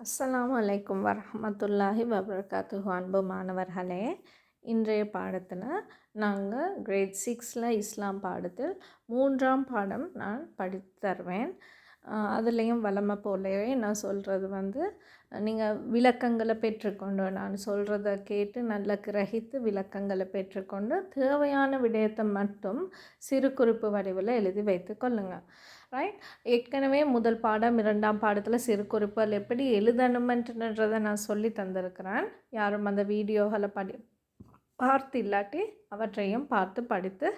அஸ்ஸலாமு அலைக்கும் வரமத்துல்லாஹி வபர்காத்து அன்பு மாணவர்களே இன்றைய பாடத்தில் நாங்கள் கிரேட் சிக்ஸில் இஸ்லாம் பாடத்தில் மூன்றாம் பாடம் நான் படித்து தருவேன். அதுலேயும் வளமை போலவே நான் சொல்கிறது வந்து நீங்கள் விளக்கங்களை பெற்றுக்கொண்டு நான் சொல்கிறத கேட்டு நல்லா கிரகித்து விளக்கங்களை பெற்றுக்கொண்டு தேவையான விடயத்தை மட்டும் சிறு குறிப்பு வடிவில் எழுதி வைத்து கொள்ளுங்கள் ரைட் ஏற்கனவே முதல் பாடம் இரண்டாம் பாடத்தில் சிறு குறிப்புகள் எப்படி எழுதணுமென்றதை நான் சொல்லி தந்திருக்கிறேன். யாரும் அந்த வீடியோகளை படி பார்த்து இல்லாட்டி அவற்றையும் பார்த்து படித்து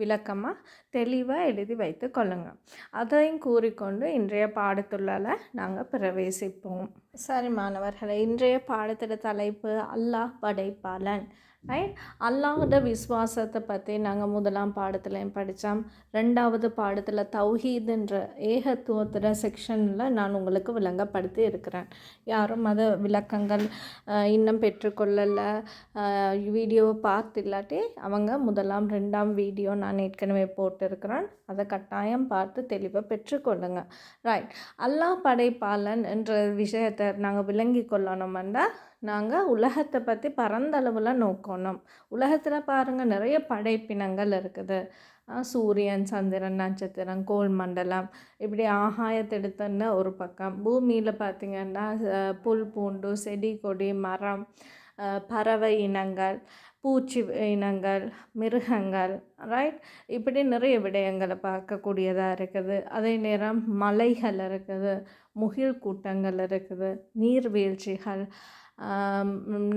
விளக்கமாக தெளிவாக எழுதி வைத்து கொள்ளுங்கள் அதையும் கூறிக்கொண்டு இன்றைய பாடத்துள்ளால் நாங்கள் பிரவேசிப்போம். சரி மாணவர்களே இன்றைய பாடத்தோட தலைப்பு அல்லாஹ் படைப்பாளன். ரைட் அல்லாஹோட விசுவாசத்தை பற்றி நாங்கள் முதலாம் பாடத்துலையும் படித்தோம் ரெண்டாவது பாடத்தில் தௌஹீதுன்ற ஏகத்துவத்துற செக்ஷனில் நான் உங்களுக்கு விளங்கப்படுத்தி இருக்கிறேன். யாரும் அதை விளக்கங்கள் இன்னும் பெற்றுக்கொள்ளலை வீடியோவை பார்த்து இல்லாட்டி அவங்க முதலாம் ரெண்டாம் வீடியோ நான் ஏற்கனவே போட்டிருக்கிறேன். அதை கட்டாயம் பார்த்து தெளிவாக பெற்றுக்கொள்ளுங்க. ரைட் அல்லாஹ் படைப்பாளன் என்ற விஷயத்தை நாங்கள் விளங்கி கொள்ளணும்னா நாங்கள் உலகத்தை பற்றி பரந்தளவில் நோக்கணும். உலகத்தில் பாருங்கள் நிறைய படைப்பினங்கள் இருக்குது. சூரியன் சந்திரன் நட்சத்திரம் கோள் மண்டலம் இப்படி ஆகாயத்தெடுத்துன்னு ஒரு பக்கம். பூமியில் பார்த்திங்கன்னா புல் பூண்டு செடி கொடி மரம் பறவை இனங்கள் பூச்சி இனங்கள் மிருகங்கள் ரைட் இப்படி நிறைய விடயங்களை பார்க்கக்கூடியதாக இருக்குது. அதே நேரம் மலைகள் இருக்குது முகில் கூட்டங்கள் இருக்குது நீர்வீழ்ச்சிகள்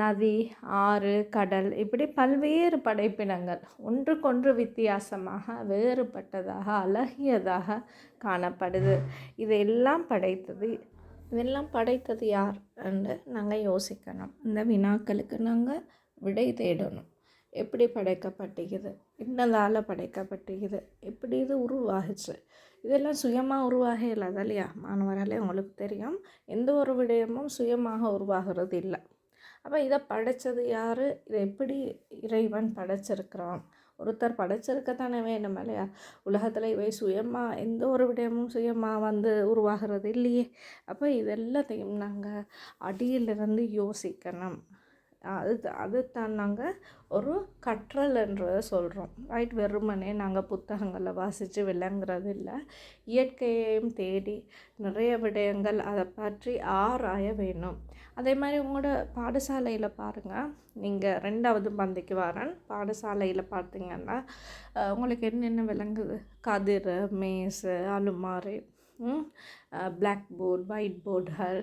நதி ஆறு கடல் இப்படி பல்வேறு படைப்பினங்கள். ஒன்றுக்கொன்று வித்தியாசமாக வேறுபட்டதாக அழகியதாக காணப்படுது. இதையெல்லாம் படைத்தது இதெல்லாம் படைத்தது யார் என்று நாங்கள் யோசிக்கணும். இந்த வினாக்களுக்கு நாங்கள் விடை தேடணும். எப்படி படைக்கப்பட்டுகிறது என்னதால் படைக்கப்பட்டுகிறது எப்படி இது உருவாகுச்சு? இதெல்லாம் சுயமாக உருவாக இல்லாத இல்லையா மாணவர்களே உங்களுக்கு தெரியும். எந்த ஒரு விடயமும் சுயமாக உருவாகிறது இல்லை. அப்போ இதை படைத்தது யார்? இதை எப்படி இறைவன் படைச்சிருக்கிறான்? ஒருத்தர் படைச்சிருக்கத்தானே வேணும் இல்லையா? உலகத்தில் இவை சுயமாக எந்த ஒரு விடயமும் சுயமாக வந்து உருவாகிறது இல்லையே. அப்போ இதெல்லாத்தையும் நாங்கள் அடியிலிருந்து யோசிக்கணும். அது அதுதான் நாங்கள் ஒரு கற்றல் என்றதை சொல்கிறோம் ரைட் வெறுமனே நாங்கள் புத்தகங்களை வாசித்து விளங்குறது இல்லை. இயற்கையையும் தேடி நிறைய விடயங்கள் அதை பற்றி ஆராய வேணும் அதே மாதிரி உங்களோட பாடசாலையில் பாருங்கள் நீங்கள் ரெண்டாவது பந்திக்கு வரேன். பாடசாலையில் பார்த்தீங்கன்னா உங்களுக்கு என்னென்ன விளங்குது? கதிர் மேஸு அலுமாரி. பிளாக் போர்டு ஒயிட் போர்டுகள்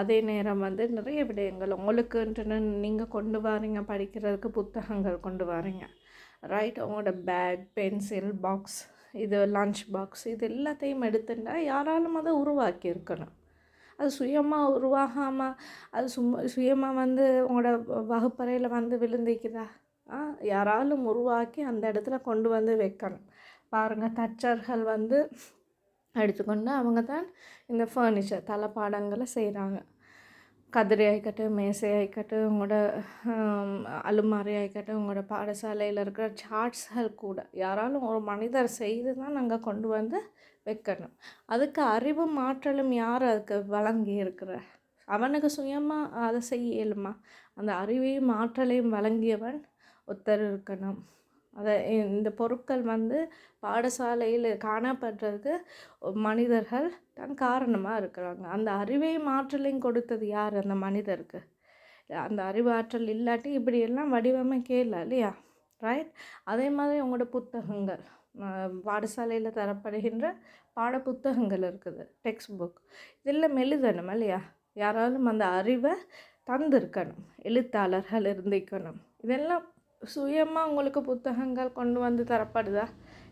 அதே நேரம் வந்து நிறைய விடயங்கள். உங்களுக்குன்ட்டு நீங்கள் கொண்டு வரீங்க படிக்கிறதுக்கு புத்தகங்கள் கொண்டு வரீங்க. ரைட் உங்களோட பேக் பென்சில் பாக்ஸ் இது லன்ச் பாக்ஸ் இது எல்லாத்தையும் எடுத்துட்டா யாராலும் அதை உருவாக்கி இருக்கணும். அது சுயமாக உருவாகாமல் அது சும்மா சுயமாக வந்து உங்களோட வகுப்பறையில் வந்து விழுந்திக்குதா யாராலும் உருவாக்கி அந்த இடத்துல கொண்டு வந்து வைக்கணும். பாருங்கள் தச்சர்கள் வந்து எடுத்துக்கொண்டு அவங்க தான் இந்த ஃபர்னிச்சர் தளபாடங்களை செய்கிறாங்க கதிரி ஆகிக்கட்டும் மேசை ஆகிக்கட்டும் உங்களோட அலுமாரி ஆகிக்கட்டும் உங்களோட பாடசாலையில் இருக்கிற சார்ட்ஸ்கள் கூட. யாராலும் ஒரு மனிதர் செய்து தான் நாங்கள் கொண்டு வந்து வைக்கணும். அதுக்கு அறிவும் மாற்றலும் யார் அதுக்கு வழங்கி இருக்கிற? அவனுக்கு சுயமாக அதை செய்ய இயலுமா அந்த அறிவையும் ஆற்றலையும் வழங்கியவன் ஒருத்தர் இருக்கணும். அதை இந்த பொருட்கள் வந்து பாடசாலையில் காணப்படுறதுக்கு மனிதர்கள் தான் காரணமாக இருக்கிறாங்க. அந்த அறிவையும் ஆற்றலையும் கொடுத்தது யார்? அந்த மனிதருக்கு. அந்த அறிவாற்றல் இல்லாட்டி இப்படியெல்லாம் வடிவமைக்கல இல்லையா? ரைட் அதே மாதிரி உங்களோட புத்தகங்கள். பாடசாலையில் தரப்படுகின்ற பாட புத்தகங்கள் இருக்குது டெக்ஸ்ட் புக் இதெல்லாம் எழுதணும் இல்லையா? யாராலும் அந்த அறிவை தந்திருக்கணும். எழுத்தாளர்கள் இருந்திக்கணும் இதெல்லாம் சுயமாக உங்களுக்கு புத்தகங்கள் கொண்டு வந்து தரப்படுதா?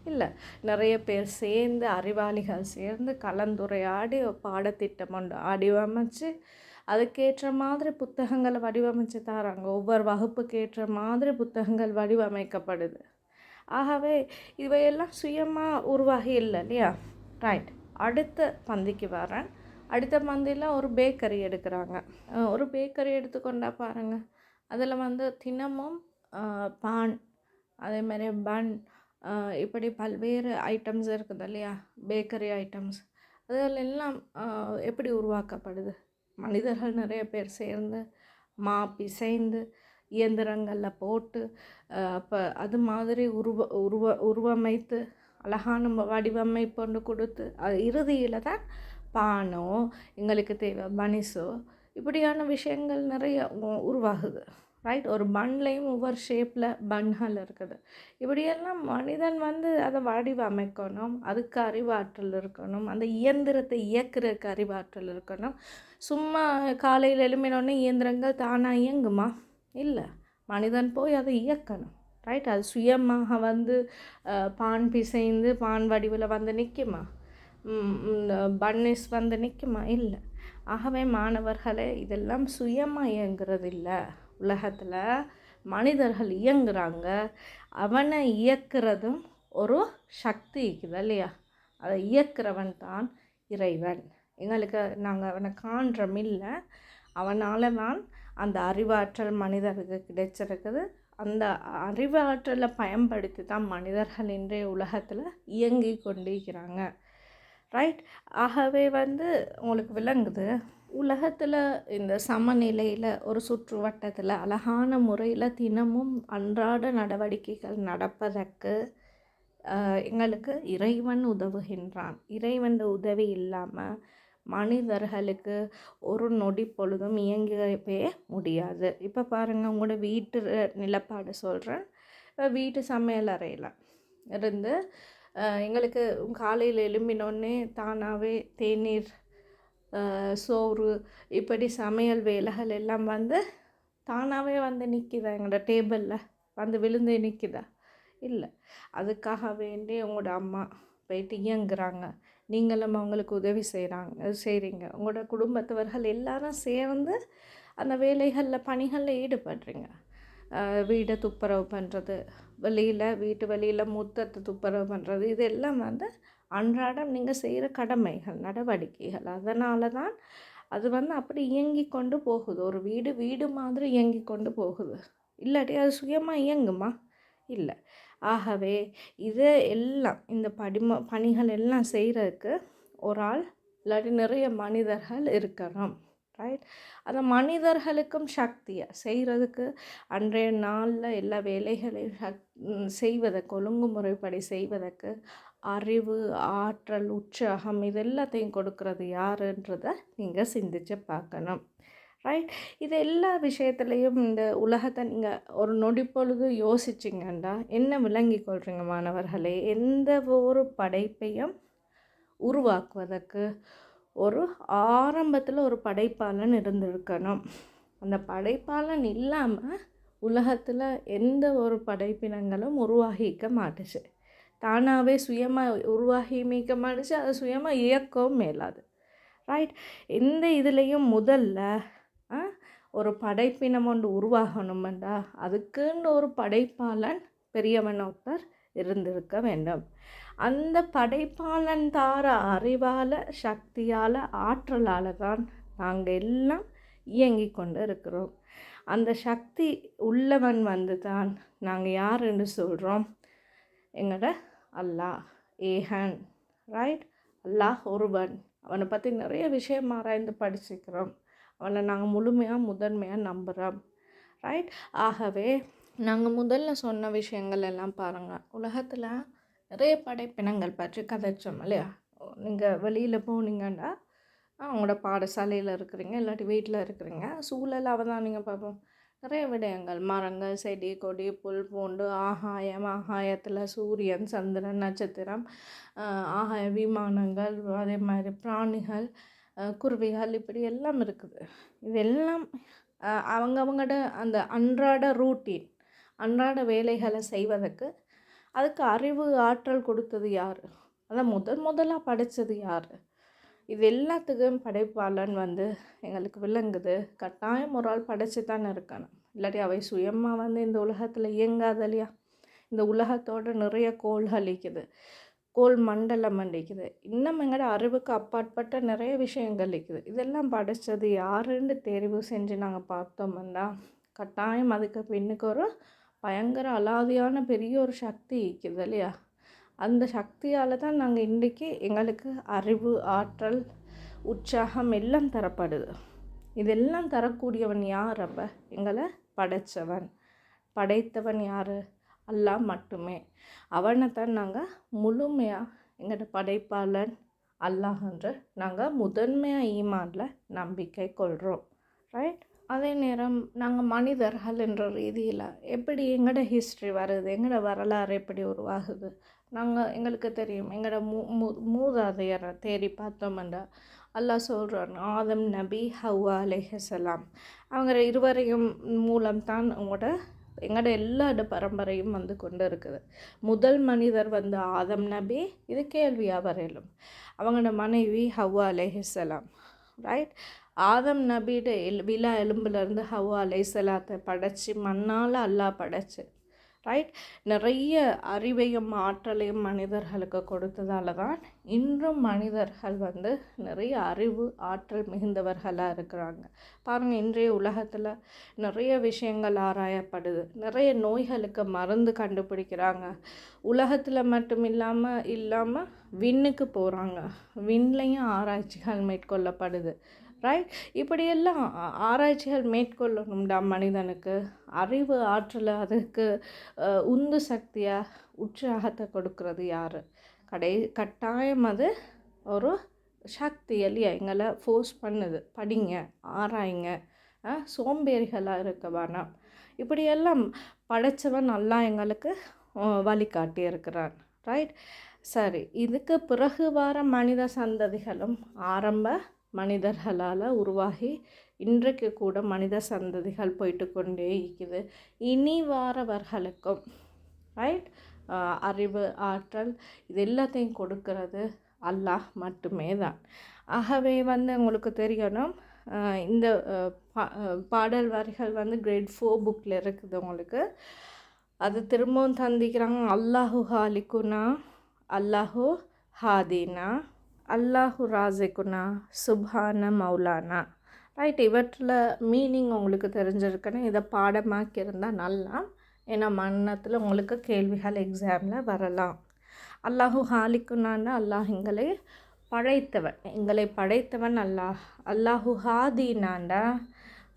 இல்லை. நிறைய பேர் சேர்ந்து அறிவாளிகள் சேர்ந்து கலந்துரையாடி பாடத்திட்டம் ஒன்று வடிவமைச்சு அதுக்கேற்ற மாதிரி புத்தகங்களை வடிவமைச்சு தராங்க. ஒவ்வொரு வகுப்புக்கு ஏற்ற மாதிரி புத்தகங்கள் வடிவமைக்கப்படுது. ஆகவே இவையெல்லாம் சுயமாக உருவாகி இல்லை இல்லையா? ரைட் அடுத்த பந்திக்கு வரேன். அடுத்த பந்தியில் ஒரு பேக்கரி எடுக்கிறாங்க. ஒரு பேக்கரி எடுத்துக்கொண்டா பாருங்கள் அதில் வந்து தினமும் பான். அதே மாதிரி பன் இப்படி பல்வேறு ஐட்டம்ஸ் இருக்குது இல்லையா? பேக்கரி ஐட்டம்ஸ் அதில் எல்லாம் எப்படி உருவாக்கப்படுது? மனிதர்கள் நிறைய பேர் சேர்ந்து மா பிசைந்து இயந்திரங்களில் போட்டு அப்போ அது மாதிரி உருவ உருவ உருவமைத்து அழகான வடிவமைப்பு கொண்டு கொடுத்து அது இறுதியில் தான் பானோ எங்களுக்கு தேவை பனிசோ இப்படியான விஷயங்கள் நிறைய உருவாகுது. ரைட் ஒரு பன்லேயும் ஒவ்வொரு ஷேப்பில் பன்கள் இருக்குது. இப்படியெல்லாம் மனிதன் வந்து அதை வடிவமைக்கணும் அதுக்கு அறிவாற்றல் இருக்கணும் அந்த இயந்திரத்தை இயக்கிறதுக்கு அறிவாற்றல் இருக்கணும். சும்மா காலையில் எழுமினோடனே இயந்திரங்கள் தானாக இயங்குமா? இல்லை. மனிதன் போய் அதை இயக்கணும். ரைட் அது சுயமாக வந்து பான் பிசைந்து பான் வடிவில் வந்து நிற்குமா பன்னிஸ் வந்து நிற்குமா இல்லை. ஆகவே மாணவர்களே இதெல்லாம் சுயமாக இயங்குறது இல்லை உலகத்தில் மனிதர்கள் இயங்குறாங்க. அவனை இயக்கிறதும் ஒரு சக்தி இருக்குது இல்லையா? அதை இயக்கிறவன் தான் இறைவன். எங்களுக்கு நாங்கள் அவனை காண்றோம் இல்லை. அவனால் தான் அந்த அறிவாற்றல் மனிதருக்கு கிடைச்சிருக்குது. அந்த அறிவாற்றலை பயன்படுத்தி தான் மனிதர்கள் இன்றைய உலகத்தில் இயங்கி கொண்டிருக்கிறாங்க. ரைட் ஆகவே வந்து உங்களுக்கு விளங்குது உலகத்தில் இந்த சமநிலையில் ஒரு சுற்றுவட்டத்தில் அழகான முறையில் தினமும் அன்றாட நடவடிக்கைகள் நடப்பதற்கு எங்களுக்கு இறைவன் உதவுகின்றான். இறைவன் உதவி இல்லாமல் மனிதர்களுக்கு ஒரு நொடி பொழுதும் இயங்கவே முடியாது. இப்போ பாருங்கள் உங்களோட வீட்டு நிலப்பாடு சொல்கிறேன் வீட்டு சமையலறையில் இருந்து எங்களுக்கு காலையில் எழும்பினோடனே தானாகவே தேநீர் சோறு இப்படி சமையல் வேலைகள் எல்லாம் வந்து தானாகவே வந்து நிற்கிதா எங்களோட டேபிளில் வந்து விழுந்து நிற்கிதா இல்லை. அதுக்காக வேண்டி உங்களோட அம்மா போயிட்டு இயங்குறாங்க. நீங்களும் அவங்களுக்கு உதவி செய்கிறாங்க செய்கிறீங்க உங்களோட குடும்பத்தவர்கள் எல்லாரும் சேர்ந்து அந்த வேலைகளில் பணிகளில் ஈடுபடுறீங்க. வீடை துப்புரவு பண்ணுறது வெளியில் வீட்டு வெளியில் முத்தத்தை துப்புரவு பண்ணுறது இதெல்லாம் வந்து அன்றாடம் நீங்கள் செய்கிற கடமைகள் நடவடிக்கைகள் அதனால தான் அது வந்து அப்படி இயங்கி கொண்டு போகுது. ஒரு வீடு வீடு மாதிரி இயங்கி கொண்டு போகுது. இல்லாட்டி அது சுயமாக இயங்குமா? இல்லை. ஆகவே இதை எல்லாம் இந்த படிம பணிகள் எல்லாம் செய்கிறதுக்கு ஒரு ஆள் இல்லாட்டி நிறைய மனிதர்கள் இருக்கிறோம் ரைட் அந்த மனிதர்களுக்கும் சக்தியை செய்கிறதுக்கு அன்றைய நாளில் எல்லா வேலைகளையும் சக் செய்வதற்கு ஒழுங்குமுறைப்படி செய்வதற்கு அறிவு ஆற்றல் உற்சாகம் இது எல்லாத்தையும் கொடுக்கறது யாருன்றதை நீங்கள் சிந்திச்சு பார்க்கணும். ரைட் இது எல்லா விஷயத்துலேயும் இந்த உலகத்தை நீங்கள் ஒரு நொடி பொழுது யோசிச்சிங்கண்டா என்ன விளங்கி கொள்கிறீங்க மாணவர்களே? எந்த ஒரு படைப்பையும் உருவாக்குவதற்கு ஒரு ஆரம்பத்தில் ஒரு படைப்பாளன் இருந்திருக்கணும். அந்த படைப்பாளன் இல்லாமல் உலகத்தில் எந்த ஒரு படைப்பினங்களும் உருவாகிக்க மாட்டுச்சு. தானாகவே சுயமாக உருவாகி மீக்க மாட்டுச்சு அதை சுயமாக இயக்கவும் மேலாது. ரைட் எந்த இதுலேயும் முதல்ல ஒரு படைப்பினம் ஒன்று உருவாகணுமெண்டா அதுக்குன்னு ஒரு படைப்பாளன் பெரியவன் ஒருத்தர் இருந்திருக்க வேண்டும். அந்த படைப்பாளன் தார அறிவால் சக்தியால் ஆற்றலால் தான் நாங்கள் எல்லாம் இயங்கி கொண்டு இருக்கிறோம். அந்த சக்தி உள்ளவன் வந்து தான் நாங்கள் யார் என்று சொல்கிறோம் எங்களோட அல்லாஹ் ஏஹன் ரைட் அல்லாஹ் ஒருவன். அவனை பற்றி நிறைய விஷயம் ஆராய்ந்து படிச்சுக்கிறோம். அவனை நாங்கள் முழுமையாக முதன்மையாக நம்புகிறோம் ரைட் ஆகவே நாங்கள் முதல்ல சொன்ன விஷயங்கள் எல்லாம் பாருங்கள் உலகத்தில் நிறைய படைப்பினங்கள் பற்றி கதைச்சோம் இல்லையா? நீங்கள் வெளியில் போனீங்கன்னா அவங்களோட பாடசாலையில் இருக்கிறீங்க இல்லாட்டி வீட்டில் இருக்கிறீங்க. சூழல் நீங்கள் பார்ப்போம் நிறைய விடயங்கள். மரங்கள் செடி கொடி புல் பூண்டு ஆகாயம் ஆகாயத்தில் சூரியன் சந்திரன் நட்சத்திரம் ஆகாய விமானங்கள் அதே மாதிரி பிராணிகள் குருவிகள் இப்படி எல்லாம் இருக்குது. இதெல்லாம் அவங்கவங்களோட அந்த அன்றாட ரூட்டீன் அன்றாட வேலைகளை செய்வதற்கு அதுக்கு அறிவு ஆற்றல் கொடுத்தது யார்? அதான் முதல் முதலாக படைத்தது யார்? இது எல்லாத்துக்கும் படைப்பாளன் வந்து எங்களுக்கு விளங்குது. கட்டாயம் ஒரு ஆள் படைச்சு தானே இருக்கணும். இல்லாட்டி அவை சுயமாக வந்து இந்த உலகத்தில் இயங்காத இல்லையா? இந்த உலகத்தோட நிறைய கோள்கள் இருக்குது கோல் மண்டலம் இருக்குது இன்னும் எங்களோட அறிவுக்கு அப்பாற்பட்ட நிறைய விஷயங்கள் இருக்குது இதெல்லாம் படைச்சது யாருன்னு தெரிவு செஞ்சு நாங்கள் பார்த்தோம்னா கட்டாயம் அதுக்கு பின்னுக்கு ஒரு பயங்கர அலாதியான பெரிய ஒரு சக்தி இருக்குது இல்லையா? அந்த சக்தியால் தான் நாங்கள் இன்றைக்கி எங்களுக்கு அறிவு ஆற்றல் உற்சாகம் எல்லாம் தரப்படுது. இதெல்லாம் தரக்கூடியவன் யார் அப்போ? எங்களை படைத்தவன் படைத்தவன் யார்? அல்லாஹ் மட்டுமே. அவனை தான் நாங்கள் முழுமையாக எங்களோட படைப்பாளன் அல்லாஹன்று நாங்கள் முதன்மையாக ஈமானில் நம்பிக்கை கொள்கிறோம் ரைட் அதே நேரம் நாங்கள் மனிதர்கள் என்ற ரீதியில் எப்படி எங்களோட ஹிஸ்ட்ரி வருது? எங்களோட வரலாறு எப்படி உருவாகுது? நாங்கள் எங்களுக்கு தெரியும். எங்களோட மூ மூ மூதாதையரை தேடி பார்த்தோம்னா அல்லாஹ் சொல்கிறான் ஆதம் நபி ஹவ்வா அலேஹலாம் அவங்க இருவரையும் மூலம்தான் அவங்களோட எங்களோட எல்லா பரம்பரையும் வந்து கொண்டு இருக்குது முதல் மனிதர் வந்து ஆதம் நபி இது கேள்வியாக வரையிலும். அவங்களோட மனைவி ஹவ்வா அலேஹலாம் ரைட் ஆதம் நபியிட எல் விழா எலும்புலேருந்து ஹவ்வா அலைசலாத்தை படைச்சி மண்ணால் அல்லாஹ் படைச்சு ரைட் நிறைய அறிவையும் ஆற்றலையும் மனிதர்களுக்கு கொடுத்ததால தான் இன்றும் மனிதர்கள் வந்து நிறைய அறிவு ஆற்றல் மிகுந்தவர்களாக இருக்கிறாங்க. பாருங்கள் இன்றைய உலகத்தில் நிறைய விஷயங்கள் ஆராயப்படுது. நிறைய நோய்களுக்கு மருந்து கண்டுபிடிக்கிறாங்க. உலகத்தில் மட்டும் இல்லாமல் இல்லாமல் விண்ணுக்கு போகிறாங்க விண்லேயும் ஆராய்ச்சிகள் மேற்கொள்ளப்படுது. ரைட் இப்படியெல்லாம் ஆராய்ச்சிகள் மேற்கொள்ளணும்டா மனிதனுக்கு. அறிவு ஆற்றலை அதுக்கு உந்து சக்தியாக உற்சாகத்தை கொடுக்கறது யார்? கடை கட்டாயம் அது ஒரு சக்தி இல்லையா எங்களை ஃபோர்ஸ் பண்ணுது. படிங்க ஆராய்ங்க. சோம்பேறிகளாக இருக்க வேணாம். இப்படியெல்லாம் படைச்சவன் நல்லா எங்களுக்கு வழிகாட்டி இருக்கிறான். ரைட் சரி இதுக்கு பிறகு வர மனித சந்ததிகளும் ஆரம்ப மனிதர்களால் உருவாகி இன்றைக்கு கூட மனித சந்ததிகள் போயிட்டு கொண்டே இருக்குது. இனி வாரவர்களுக்கும் ரைட் அறிவு ஆற்றல் இது எல்லாத்தையும் கொடுக்கறது அல்லாஹ் மட்டுமே தான் ஆகவே வந்து உங்களுக்கு தெரியணும் இந்த பா பாடல் வரிகள் வந்து கிரேட் ஃபோர் புக்கில் இருக்குது உங்களுக்கு. அது திரும்பவும் தந்திக்கிறாங்க அல்லாஹு ஹாலிக்குனா அல்லாஹு ஹாதீனா. அல்லாஹு ராசிகுனா சுபான மௌலானா. ரைட் இவற்றில் மீனிங் உங்களுக்கு தெரிஞ்சிருக்குன்னு இதை பாடமாக்கியிருந்தால் நல்லா. ஏன்னா மன்னத்தில் உங்களுக்கு கேள்விகள் எக்ஸாமில் வரலாம். அல்லாஹு ஹாலிக்குனான்னு அல்லாஹ் எங்களை படைத்தவன். எங்களை படைத்தவன் அல்லாஹ். அல்லாஹு ஹாதீனாண்டா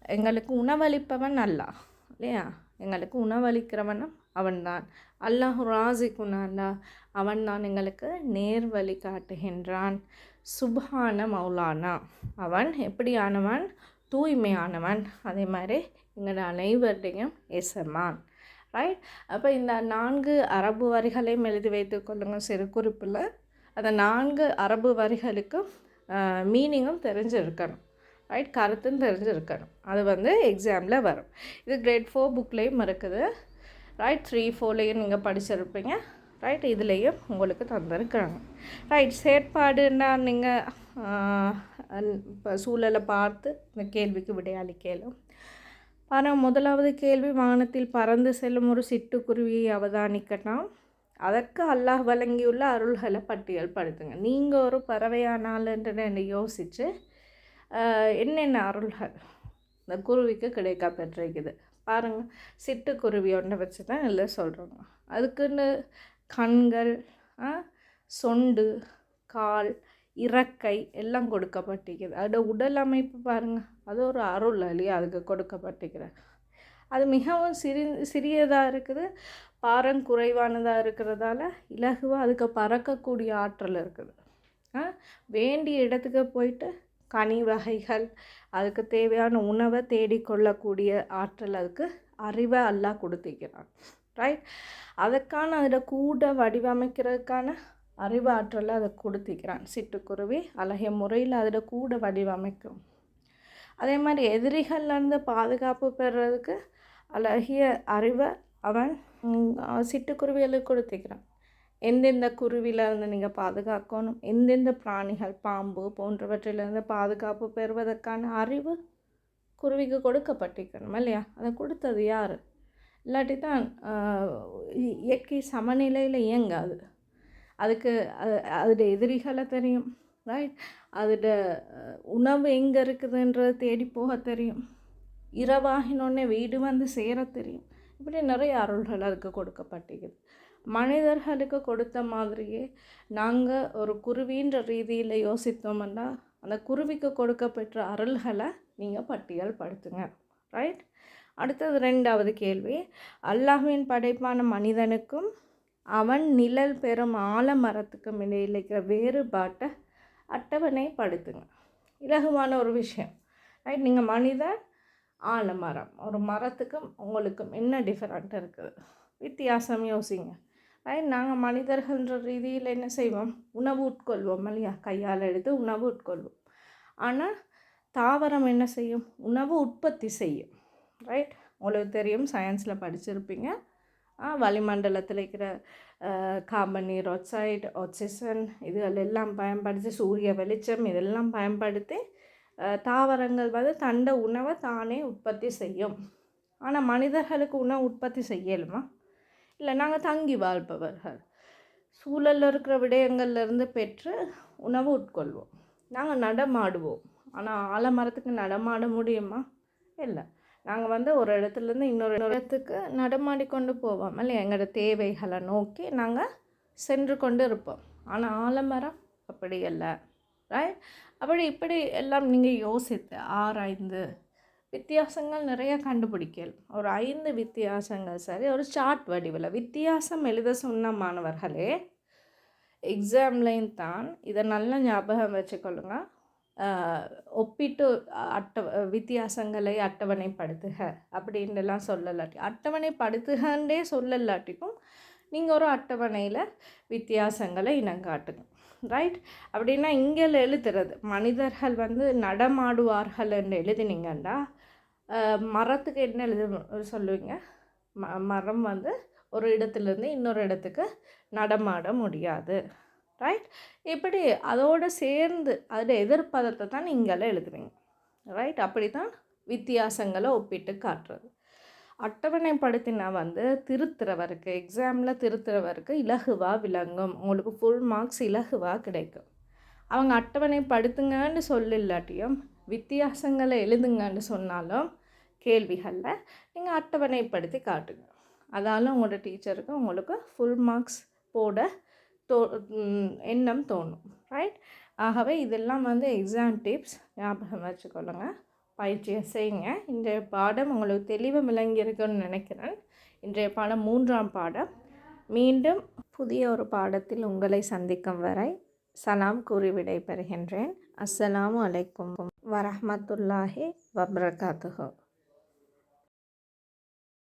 எங்களுக்கு உணவளிப்பவன் அல்லாஹ். இல்லையா? எங்களுக்கு உணவளிக்கிறவனும் அவன்தான். அல்லாஹு அவன் அவன்தான் எங்களுக்கு நேர் வழி காட்டுகின்றான். சுபான மௌலானா. அவன் எப்படியானவன்? தூய்மையானவன். அதே மாதிரி எங்களோட அனைவருடையும் எசமான். ரைட் அப்போ இந்த நான்கு அரபு வரிகளையும் எழுதி வைத்து கொள்ளுங்கள் சிறு குறிப்பில். அந்த நான்கு அரபு வரிகளுக்கும் மீனிங்கும் தெரிஞ்சிருக்கணும். ரைட் கருத்தும் தெரிஞ்சிருக்கணும். அது வந்து எக்ஸாமில் வரும். இது கிரேட் ஃபோர் புக்லேயும் இருக்குது. ரைட் த்ரீ ஃபோர்லேயும் நீங்கள் படிச்சிருப்பீங்க. ரைட் இதுலேயும் உங்களுக்கு தந்திருக்கிறாங்க. ரைட் செயற்பாடுன்னா நீங்கள் இப்போ சூழலை பார்த்து இந்த கேள்விக்கு விடையளிக்கலும் ஆனால் முதலாவது கேள்வி வானத்தில் பறந்து செல்லும் ஒரு சிட்டுக்குருவியை அவதானிக்கட்டாம் அதற்கு அல்லாஹ் வழங்கியுள்ள அருள்களை பட்டியல் படுத்துங்க. நீங்கள் ஒரு பறவையானாலுன்றதை யோசித்து என்னென்ன அருள்கள் இந்த குருவிக்கு கிடைக்க பெற்றிருக்குது? பாருங்கள் சிட்டுக்குருவி ஒன்றை வச்சு தான் இதில் சொல்கிறோங்க அதுக்குன்னு கண்கள் சொண்டு கால் இறக்கை எல்லாம் கொடுக்கப்பட்டிருக்குது. அதோட உடல் அமைப்பு பாருங்கள் அது ஒரு அருள் இல்லையா அதுக்கு கொடுக்கப்பட்டிருக்கிற அது மிகவும் சிறி சிறியதாக இருக்குது பாரம் குறைவானதாக இருக்கிறதால இலகுவாக அதுக்கு பறக்கக்கூடிய ஆற்றல் இருக்குது. வேண்டிய இடத்துக்கு போயிட்டு கனி வகைகள் அதுக்கு தேவையான உணவை தேடிக்கொள்ளக்கூடிய ஆற்றல் அதுக்கு அறிவை எல்லாம் கொடுத்திக்கிறான் ரைட் அதுக்கான அதில் கூட வடிவமைக்கிறதுக்கான அறிவு ஆற்றலை அதை கொடுத்திக்கிறான் சிட்டுக்குருவி அழகிய முறையில் அதில் கூட வடிவமைக்கும். அதே மாதிரி எதிரிகள்லேருந்து பாதுகாப்பு பெறுறதுக்கு அழகிய அறிவை அவன் சிட்டுக்குருவிகளுக்கு கொடுத்திக்கிறான் எந்தெந்த குருவிலிருந்து நீங்கள் பாதுகாக்கணும்? எந்தெந்த பிராணிகள் பாம்பு போன்றவற்றிலிருந்து பாதுகாப்பு பெறுவதற்கான அறிவு குருவிக்கு கொடுக்கப்பட்டிருக்கணும் இல்லையா? அதை கொடுத்தது யார்? இல்லாட்டி தான் இயற்கை சமநிலையில் இயங்காது. அதுக்கு அது அதோட எதிரிகளை தெரியும் ரைட் அதோட உணவு எங்கே இருக்குதுன்றது தேடி போக தெரியும். இரவாகினோடனே வீடு வந்து சேர தெரியும். இப்படி நிறைய அருள்கள் அதுக்கு கொடுக்கப்பட்டிருக்குது. மனிதர்களுக்கு கொடுத்த மாதிரியே நாங்கள் ஒரு குருவின்ற ரீதியில் யோசித்தோம்னா அந்த குருவிக்கு கொடுக்கப்பெற்ற அருள்களை நீங்கள் பட்டியல் படுத்துங்க. ரைட் அடுத்தது ரெண்டாவது கேள்வி. அல்லாஹ்வின் படைப்பான மனிதனுக்கும் அவன் நிழல் பெறும் ஆலமரத்துக்கும் இடையில் இருக்கிற வேறுபாட்டை அட்டவணை படுத்துங்க. இலகுவான ஒரு விஷயம். ரைட் நீங்கள் மனிதன் ஆலமரம். ஒரு மரத்துக்கும் உங்களுக்கும் என்ன டிஃப்ரெண்ட் இருக்குது? வித்தியாசம் யோசிங்க. நாங்கள் மனிதர்கள்ன்ற ரீதியில் என்ன செய்வோம்? உணவு உட்கொள்வோம் இல்லையா? கையால் எடுத்து உணவு உட்கொள்வோம். ஆனால் தாவரம் என்ன செய்யும்? உணவு உற்பத்தி செய்யும். ரைட் உங்களுக்கு தெரியும் சயின்ஸில் படிச்சிருப்பீங்க. வளிமண்டலத்தில் இருக்கிற கார்பன் நீர் ஆக்சைடு ஆக்சிஜன் இதுகள் எல்லாம் பயன்படுத்தி சூரிய வெளிச்சம் இதெல்லாம் பயன்படுத்தி தாவரங்கள் வந்து தண்ட உணவை தானே உற்பத்தி செய்யும். ஆனால் மனிதர்களுக்கு உணவு உற்பத்தி செய்யலுமா? இல்லை நாங்கள் தங்கி வாழ்பவர்கள். சூழலில் இருக்கிற விடயங்கள்லேருந்து பெற்று உணவு உட்கொள்வோம். நாங்கள் நடமாடுவோம். ஆனால் ஆலமரத்துக்கு நடமாட முடியுமா? இல்லை. நாங்கள் வந்து ஒரு இடத்துலேருந்து இன்னொரு இடத்துக்கு நடமாடி கொண்டு போவோம். இல்லை எங்களோட தேவைகளை நோக்கி நாங்கள் சென்று கொண்டு இருப்போம். ஆனால் ஆலமரம் அப்படி இல்லை. ரைட் அப்படி இப்படி எல்லாம் நீங்கள் யோசித்து ஆராய்ந்து வித்தியாசங்கள் நிறைய கண்டுபிடிக்கல். ஒரு ஐந்து வித்தியாசங்கள். சரி ஒரு சார்ட் வடிவில். வித்தியாசம் எழுத சொன்ன மாணவர்களே எக்ஸாம்லையும் தான். இதை நல்ல ஞாபகம் வச்சுக்கொள்ளுங்க. ஒப்பிட்டு அட்ட வித்தியாசங்களை அட்டவணைப்படுத்துக அப்படின்ட்டுலாம் சொல்லலாட்டி. அட்டவணைப்படுத்துகன்றே சொல்லலாட்டிக்கும் நீங்கள் ஒரு அட்டவணையில் வித்தியாசங்களை இனங்காட்டுங்க ரைட் அப்படின்னா இங்கே எழுதுறது மனிதர்கள் வந்து நடமாடுவார்கள் என்று எழுதினீங்கன்னா மரத்துக்கு என்ன எழுத சொல்லுவீங்க? ம மரம் வந்து ஒரு இடத்துலேருந்து இன்னொரு இடத்துக்கு நடமாட முடியாது. ரைட் இப்படி அதோடு சேர்ந்து அதில் எதிர்ப்பதத்தை தான் நீங்களே எழுதுவீங்க. ரைட் அப்படி தான் வித்தியாசங்களை ஒப்பிட்டு காட்டுறது. அட்டவணைப்படுத்தினா வந்து திருத்துறவருக்கு எக்ஸாமில் திருத்துறவருக்கு இலகுவாக விளங்கும். உங்களுக்கு ஃபுல் மார்க்ஸ் இலகுவாக கிடைக்கும். அவங்க அட்டவணைப்படுத்துங்கன்னு சொல்லில்லாட்டியும் வித்தியாசங்களை எழுதுங்கன்னு சொன்னாலும் கேள்விகளில் நீங்கள் அட்டவணைப்படுத்தி காட்டுங்க. அதால் உங்களோட டீச்சருக்கு உங்களுக்கு ஃபுல் மார்க்ஸ் போட தோ எண்ணம் தோணும். ரைட் ஆகவே இதெல்லாம் வந்து எக்ஸாம் டிப்ஸ் ஞாபகம் வச்சுக்கொள்ளுங்க. பயிற்சியை செய்யுங்க. இன்றைய பாடம் உங்களுக்கு தெளிவாக விளங்கியிருக்குன்னு நினைக்கிறேன். இன்றைய பாடம் மூன்றாம் பாடம். மீண்டும் புதிய ஒரு பாடத்தில் உங்களை சந்திக்கும் வரை சலாம் கூறி விடைபெறுகின்றேன். அஸ்ஸலாமு அலைக்கும். வரஹமத்துல்லாஹி வபரகாத்துஹோ.